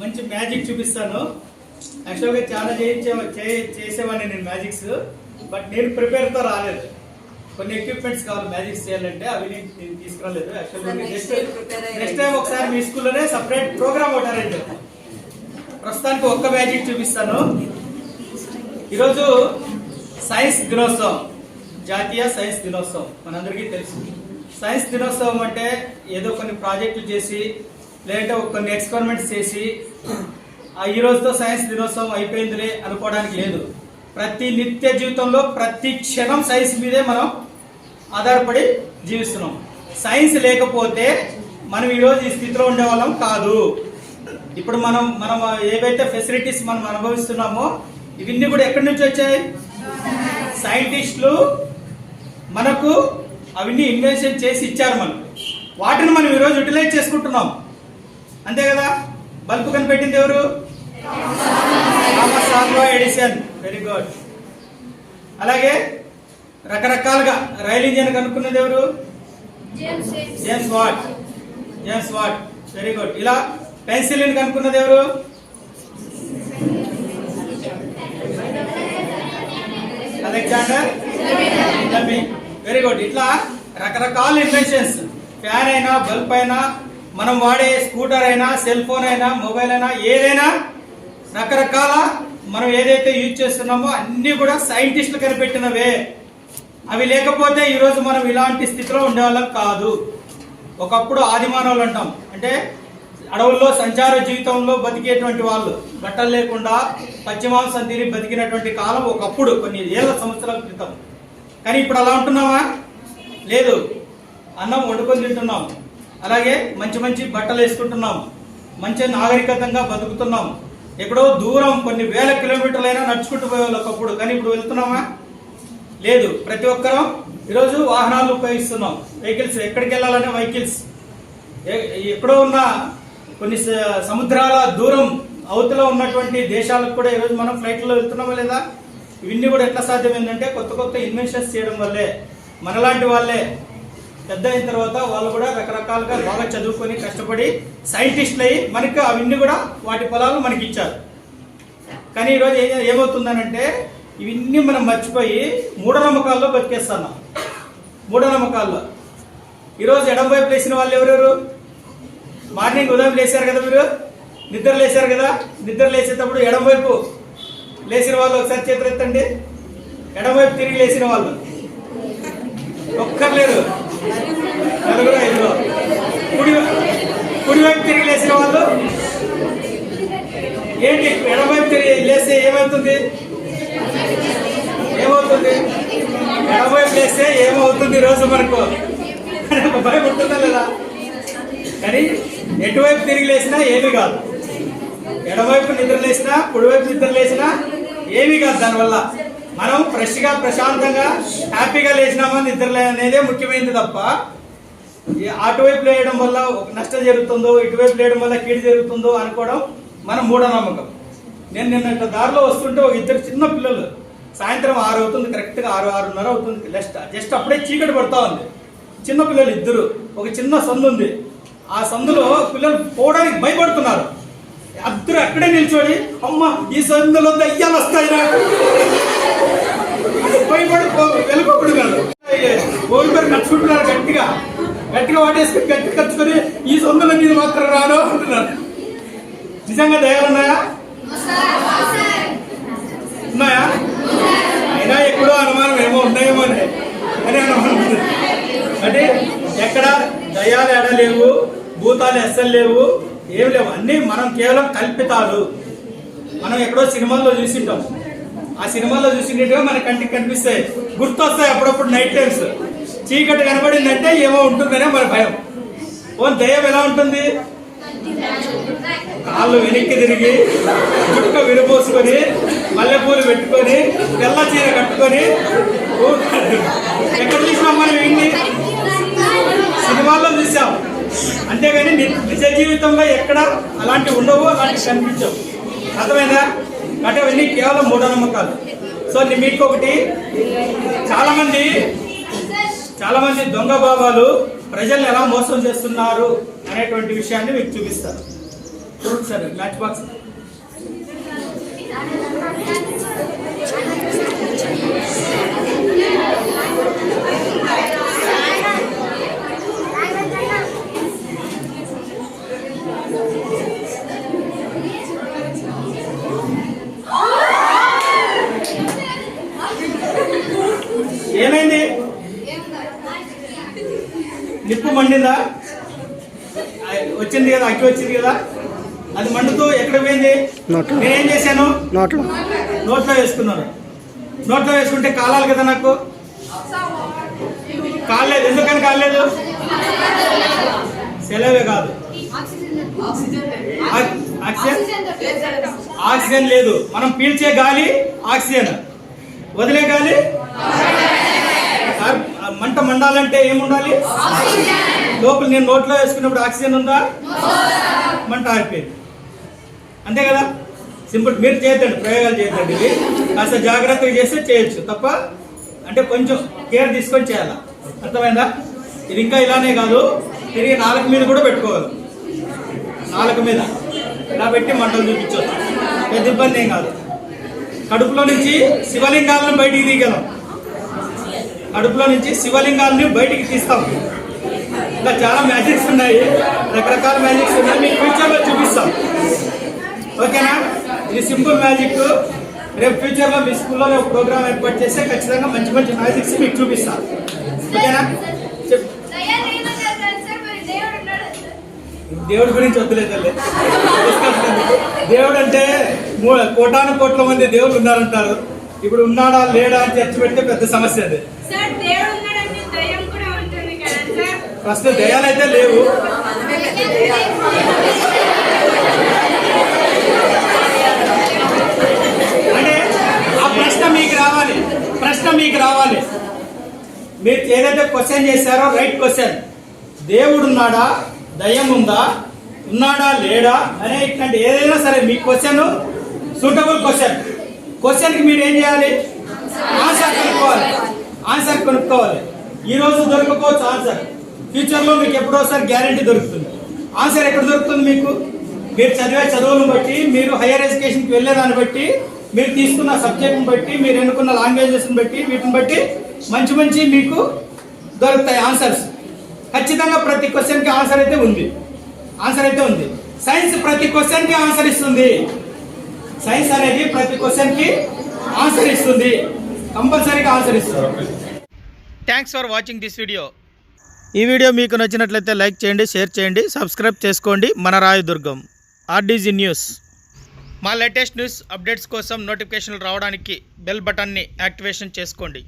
మంచి మ్యాజిక్ చూపిస్తాను. యాక్చువల్గా చాలా చేయించే చే- చేసేవాడిని నేను మ్యాజిక్స్. బట్ నేను ప్రిపేర్తో రాలేదు. కొన్ని ఎక్విప్మెంట్స్ కావాలి మ్యాజిక్స్ చేయాలంటే అవి నేను తీసుకురాలేదు. యాక్చువల్గా నెక్స్ట్ నెక్స్ట్ టైం ఒకసారి మీ స్కూల్లోనే సపరేట్ ప్రోగ్రామ్ ఒకటి అరేంజ్. ప్రస్తుతానికి ఒక్క మ్యాజిక్ చూపిస్తాను. ఈరోజు సైన్స్ దినోత్సవం. జాతీయ సైన్స్ దినోత్సవం. మనందరికీ తెలుసు. సైన్స్ దినోత్సవం అంటే ఏదో కొన్ని ప్రాజెక్టులు చేసి లేదంటే ఒక కొన్ని ఎక్స్పెరిమెంట్స్ చేసి ఆ ఈ రోజుతో సైన్స్ దినోత్సవం అయిపోయిందిలే అనుకోవడానికి లేదు. ప్రతి నిత్య జీవితంలో ప్రతి క్షణం సైన్స్ మీదే మనం ఆధారపడి జీవిస్తున్నాం. సైన్స్ లేకపోతే మనం ఈరోజు ఈ స్థితిలో ఉండేవాళ్ళం కాదు. ఇప్పుడు మనం మనం ఏవైతే ఫెసిలిటీస్ మనం అనుభవిస్తున్నామో ఇవన్నీ కూడా ఎక్కడి నుంచి వచ్చాయి? సైంటిస్టులు మనకు అవన్నీ ఇన్వెన్షన్ చేసి ఇచ్చారు మనకు. వాటిని మనం ఈరోజు యూటిలైజ్ చేసుకుంటున్నాం. అంతే కదా? బల్బు కనిపెట్టింది ఎవరు? Thomas Alva Edison. Very good అలాగే రకరకాలుగా రైల్ ఇంజన్ కనుక్కున్నది ఎవరు? James Watt James Watt very good ఇలా పెన్సిలిన్ కనుక్కున్నది ఎవరు? అలెగ్జాండర్ వెరీ గుడ్ ఇట్లా రకరకాల ఇన్వెన్షన్స్ ఫ్యాన్ అయినా బల్బ్ అయినా మనం వాడే స్కూటర్ అయినా సెల్ ఫోన్ అయినా మొబైల్ అయినా ఏదైనా రకరకాల మనం ఏదైతే యూజ్ చేస్తున్నామో అన్నీ కూడా సైంటిస్టులు కనిపెట్టినవే. అవి లేకపోతే ఈరోజు మనం ఇలాంటి స్థితిలో ఉండేవాళ్ళం కాదు. ఒకప్పుడు ఆదిమానవులు అంటాం. అంటే అడవుల్లో సంచార జీవితంలో బతికేటువంటి వాళ్ళు బట్టలు లేకుండా పశ్చిమాంసం తిని బతికినటువంటి కాలం ఒకప్పుడు కొన్ని ఏళ్ళ సంవత్సరాల క్రితం. కానీ ఇప్పుడు అలా ఉంటున్నావా? లేదు. అన్నం వండుకొని తింటున్నాం. అలాగే మంచి మంచి బట్టలు వేసుకుంటున్నాం. మంచి నాగరికతంగా బతుకుతున్నాం. ఎక్కడో దూరం కొన్ని వేల కిలోమీటర్లైనా నడుచుకుంటూ పోయేవాళ్ళు ఒకప్పుడు. కానీ ఇప్పుడు వెళ్తున్నామా? లేదు. ప్రతి ఒక్కరం ఈరోజు వాహనాలు ఉపయోగిస్తున్నాం. వెహికల్స్ ఎక్కడికి వెళ్ళాలనే వెహికల్స్. ఎక్కడో ఉన్న కొన్ని స- సముద్రాల దూరం అవతల ఉన్నటువంటి దేశాలకు కూడా ఈరోజు మనం ఫ్లైట్లో వెళ్తున్నామా లేదా? ఇవన్నీ కూడా ఎట్లా సాధ్యమైందంటే కొత్త కొత్త ఇన్వెన్షన్స్ చేయడం వల్లే. మనలాంటి వాళ్ళే పెద్ద అయిన తర్వాత వాళ్ళు కూడా రకరకాలుగా బాగా చదువుకొని కష్టపడి సైంటిస్టులు అయ్యి మనకి అవన్నీ కూడా వాటి పొలాలు మనకి ఇచ్చారు కానీ ఈరోజు ఏ ఏమవుతుందనంటే ఇవన్నీ మనం మర్చిపోయి మూఢనమ్మకాల్లో బతికేస్తున్నాం. మూఢనమ్మకాల్లో. ఈరోజు ఎడం వైపు లేచిన వాళ్ళు ఎవరెవరు? మార్నింగ్ ఉదయం లేచారు కదా మీరు? నిద్ర లేచారు కదా? నిద్ర లేచేటప్పుడు ఎడం వైపు లేచిన వాళ్ళు ఒకసారి చేతులు ఎత్తండి. ఎడం వైపు తిరిగి లేచిన వాళ్ళు? ఒక్కర్లేరు నలుగురు ఐదుగురు. కుడి కుడివైపు తిరిగి లేసిన వాళ్ళు? ఏంటి? ఎడమవైపు తిరిగి లేస్తే ఏమవుతుంది? ఏమవుతుంది? ఎడమవైపు లేస్తే ఏమవుతుంది రోజు మనకు? భయం ఉంటుందా లేదా? కానీ ఎటువైపు తిరిగి లేచినా ఏమీ కాదు. ఎడమవైపు నిద్ర లేచినా కుడివైపు నిద్ర లేచినా ఏమీ కాదు దానివల్ల. మనం ఫ్రెష్గా ప్రశాంతంగా హ్యాపీగా లేచినామా నిద్ర అనేదే ముఖ్యమైనది తప్ప ఈ అటువైపు లేయడం వల్ల ఒక నష్టం జరుగుతుందో ఇటువైపు లేయడం వల్ల కీడు జరుగుతుందో అనుకోవడం మన మూఢనమ్మకం. నేను నిన్న దారిలో వస్తుంటే ఒక ఇద్దరు చిన్న పిల్లలు సాయంత్రం ఆరు అవుతుంది కరెక్ట్గా ఆరు ఆరున్నర అవుతుంది జస్ట్ జస్ట్ అప్పుడే చీకటి పడతా ఉంది. చిన్న పిల్లలు ఇద్దరు ఒక చిన్న సందు ఉంది. ఆ సందులో పిల్లలు పోవడానికి భయపడుతున్నారు. అద్దరు అక్కడే నిల్చొని అమ్మ ఈ సందులో దయ్యాలు వస్తాయి నాకు భయపడి వెళ్ళకూడదు కాదు. ఓడిపోయి నడుచుకుంటున్నారు గట్టిగా. గట్టిగా వాటేసుకుని గట్టి కట్టుకొని ఈ సొంతల మీద మాత్రం రాను అంటున్నారు. నిజంగా దయాలున్నాయా ఉన్నాయా? అయినా ఎక్కడో అనుమానం ఏమో ఉన్నాయేమో అని అని అనుమానం అంటే ఎక్కడ దయాలు ఎడలేవు భూతాలు ఎస్సలు లేవు ఏం లేవు. అన్నీ మనం కేవలం కల్పితాలు. మనం ఎక్కడో సినిమాల్లో చూసింటాం ఆ సినిమాలో చూసినట్టుగా మన కంటికి కనిపిస్తాయి. గుర్తొస్తాయి అప్పుడప్పుడు నైట్ టైమ్స్ చీకటి కనబడిందంటే ఏమో ఉంటుందనే మన భయం. ఓ దయ్యం ఎలా ఉంటుంది? కాళ్ళు వెనక్కి తిరిగి గుట్క విరబోసుకొని మల్లెపూలు పెట్టుకొని తెల్ల చీర కట్టుకొని ఎక్కడ చూసినాం మనం ఏంటి సినిమాల్లో చూసాం. అంతేగాని నిజ జీవితంలో ఎక్కడ అలాంటివి ఉండవు అలాంటివి కనిపించవు. అర్థమైందా? అంటే అవన్నీ కేవలం మూఢనమ్మకాలు. సో మీకు ఒకటి చాలామంది చాలామంది దొంగ బాబాలు ప్రజల్ని ఎలా మోసం చేస్తున్నారు అనేటువంటి విషయాన్ని మీకు చూపిస్తారు చూడండి సార్ మ్యాచ్ బాక్స్. ఏమైంది? నిప్పు మండిందా? వచ్చింది కదా అగ్గి వచ్చింది కదా. అది మండుతూ ఎక్కడ పోయింది. నేనేం చేశాను? నోట్లో. నోట్లో వేసుకున్నాను. నోట్లో వేసుకుంటే కాలాలి కదా నాకు? కాలేదు. ఎందుకని కాలేదు? సెలవే కాదు. ఆక్- ఆక్సిజన్? ఆక్సిజన్ లేదు. మనం పీల్చే గాలి ఆక్సిజన్. వదిలే గాలి? మంట మండాలంటే ఏముండాలి? లోపల నేను నోట్లో వేసుకున్నప్పుడు ఆక్సిజన్ ఉందా? మంట ఆరిపోయింది. అంతే కదా? సింపుల్ మీరు చేయొద్దండి ప్రయోగాలు చేయొద్దండి ఇవి కాస్త జాగ్రత్తగా చేస్తే చేయొచ్చు తప్ప అంటే కొంచెం కేర్ తీసుకొని చేయాలి? అర్థమైందా? ఇది ఇంకా ఇలానే కాదు తిరిగి నాలుగు మీద కూడా పెట్టుకోవాలి. నాలుగు మీద. ఇలా పెట్టి మంటలు చూపించవచ్చు పెద్ద ఇబ్బంది ఏం కాదు. కడుపులో నుంచి శివలింగాలను బయటికి తీయగలం. అడుపులో నుంచి శివలింగాలని బయటికి తీస్తాం. ఇంకా చాలా మ్యాజిక్స్ ఉన్నాయి. రకరకాల మ్యాజిక్స్ ఉన్నాయి. మీకు ఫ్యూచర్లో చూపిస్తాం. ఓకేనా? ఇది సింపుల్ మ్యాజిక్. రేపు ఫ్యూచర్లో మీ స్కూల్లో ఒక ప్రోగ్రామ్ ఏర్పాటు చేస్తే ఖచ్చితంగా మంచి మంచి మ్యాజిక్స్ మీకు చూపిస్తాం. ఓకేనా? చెప్. దేవుడి గురించి వద్దులేదు తల్లి. దేవుడు అంటే మూ- కోటాను కోట్ల మంది దేవుళ్ళు ఉన్నారంటారు. ఇప్పుడు ఉన్నాడా లేడా అని చర్చ పెడితే పెద్ద సమస్య అది. ఫస్ట్ దయాలైతే లేవు. అంటే ఆ ప్రశ్న మీకు రావాలి. ప్రశ్న మీకు రావాలి. మీరు ఏదైతే క్వశ్చన్ చేశారో రైట్ క్వశ్చన్ దేవుడు ఉన్నాడా దయ్యం ఉందా ఉన్నాడా? లేడా? అనే ఇట్లాంటి ఏదైనా సరే మీ క్వశ్చన్ సూటబుల్ క్వశ్చన్ క్వశ్చన్కి మీరు ఏం చేయాలి? ఆన్సర్ కనుక్కోవాలి. ఆన్సర్ కనుక్కోవాలి. ఈ రోజు దొరకపోవచ్చు ఆన్సర్ ఫ్యూచర్లో మీకు ఎప్పుడోసారి గ్యారంటీ దొరుకుతుంది. ఆన్సర్ ఎక్కడ దొరుకుతుంది మీకు? మీరు చదివే చదువులను బట్టి మీరు హైయర్ ఎడ్యుకేషన్కి వెళ్ళేదాన్ని బట్టి మీరు తీసుకున్న సబ్జెక్ట్ని బట్టి మీరు ఎన్నుకున్న లాంగ్వేజెస్ని బట్టి వీటిని బట్టి మంచి మంచి మీకు దొరుకుతాయి ఆన్సర్స్ ఖచ్చితంగా ప్రతి క్వశ్చన్కి ఆన్సర్ అయితే ఉంది. ఆన్సర్ అయితే ఉంది. సైన్స్ ప్రతి క్వశ్చన్కి ఆన్సర్ ఇస్తుంది. సైన్స్ అనేది ప్రతి క్వశ్చన్కి ఆన్సర్ ఇస్తుంది. కంపల్సరీగా ఆన్సర్ ఇస్తుంది. Thanks for watching this video ఈ వీడియో మీకు నచ్చినట్లయితే లైక్ చేయండి షేర్ చేయండి సబ్స్క్రైబ్ చేసుకోండి. మన రాయదుర్గం ఆర్డీజీ న్యూస్ మా లేటెస్ట్ న్యూస్ అప్డేట్స్ కోసం నోటిఫికేషన్లు రావడానికి బెల్ బటన్ని యాక్టివేషన్ చేసుకోండి.